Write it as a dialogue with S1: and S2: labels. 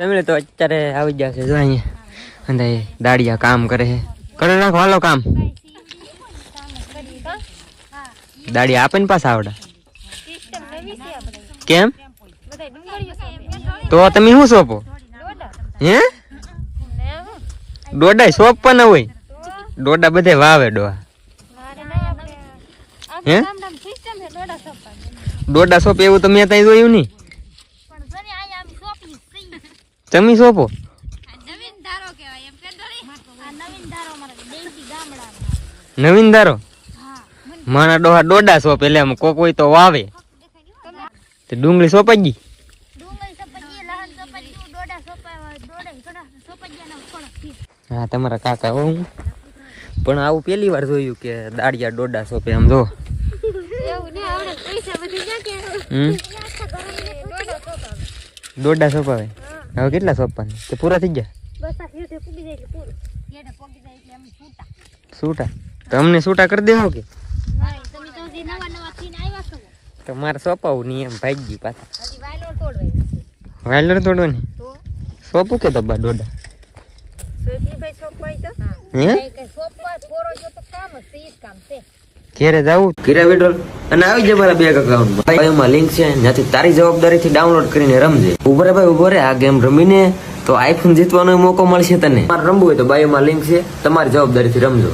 S1: તમે તો અત્યારે આવી ગયા છે, જો અહીંયા. અને દાડિયા કામ કરે છે. કરે નાખો હાલો કામ. દાડિયા આપે ને પાછા આવડે. કેમ? તો તમે શું સોંપો? હે? ડોડા સોંપવાના હોય. ડોડા બધે વાવે ડોહા. હે? ડોડા સોંપે એવું તો મેં ત્યાં જોયું નહીં. તમે સોંપો. નવીન ધારો માણા ડોહા ડોડા સોપ એટલે આમ કોક હોય તો વાવે. તે ડુંગળી સોંપાઈ ગઈ? હા તમારા કાકા હો. પણ આવું પેલી વાર જોયું કે દાડિયા ડોડા સોપે આમ જો. દોડા સોંપાવે. હવે કેટલા સોંપવાના? તે પૂરા થઈ ગયા? સૂટા તમને સૂટા કરી દેવો કે? તો મારે સોંપાવું નહીં એમ ભાઈ ગઈ પાછા. વાયલર તોડવાની? સોંપું કે તો બા કામ હે ઘેરે જવું ઘેરે વિડ્રોલ અને આવી જાય મારા બેંક અકાઉન્ટમાં એમાં લિંક છે, જ્યાંથી તારી જવાબદારીથી ડાઉનલોડ કરીને રમજે. ઊભો રે ભાઈ, ઊભો રે. આ ગેમ રમીને તો આઈફોન જીતવાનો મોકો મળશે તને. તમારે રમવું હોય તો બાયોમાં લિંક છે. તમારી જવાબદારીથી રમજો.